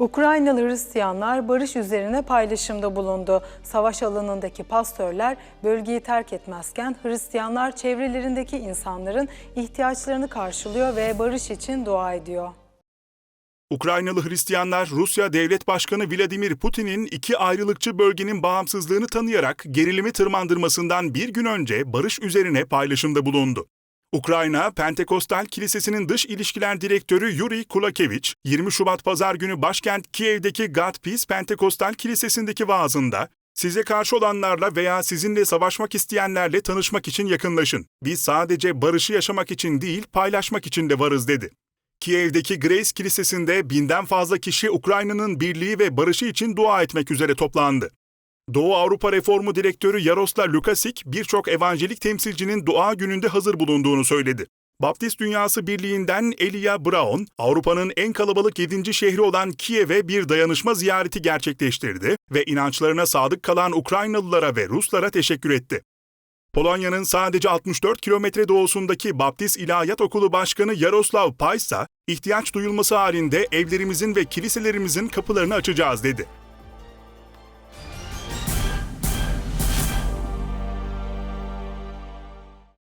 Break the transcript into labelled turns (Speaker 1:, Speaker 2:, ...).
Speaker 1: Ukraynalı Hristiyanlar barış üzerine paylaşımda bulundu. Savaş alanındaki pastörler bölgeyi terk etmezken Hristiyanlar çevrelerindeki insanların ihtiyaçlarını karşılıyor ve barış için dua ediyor.
Speaker 2: Ukraynalı Hristiyanlar Rusya Devlet Başkanı Vladimir Putin'in iki ayrılıkçı bölgenin bağımsızlığını tanıyarak gerilimi tırmandırmasından bir gün önce barış üzerine paylaşımda bulundu. Ukrayna, Pentekostal Kilisesi'nin dış ilişkiler direktörü Yuri Kulakevich, 20 Şubat pazar günü başkent Kiev'deki God Peace Pentekostal Kilisesi'ndeki vaazında, size karşı olanlarla veya sizinle savaşmak isteyenlerle tanışmak için yakınlaşın. Biz sadece barışı yaşamak için değil, paylaşmak için de varız dedi. Kiev'deki Grace Kilisesi'nde binden fazla kişi Ukrayna'nın birliği ve barışı için dua etmek üzere toplandı. Doğu Avrupa Reformu Direktörü Yaroslav Lukasik, birçok evanjelik temsilcinin dua gününde hazır bulunduğunu söyledi. Baptist Dünyası Birliği'nden Elia Brown, Avrupa'nın en kalabalık 7. şehri olan Kiev'e bir dayanışma ziyareti gerçekleştirdi ve inançlarına sadık kalan Ukraynalılara ve Ruslara teşekkür etti. Polonya'nın sadece 64 kilometre doğusundaki Baptist İlahiyat Okulu Başkanı Yaroslav Paysa, ihtiyaç duyulması halinde evlerimizin ve kiliselerimizin kapılarını açacağız dedi.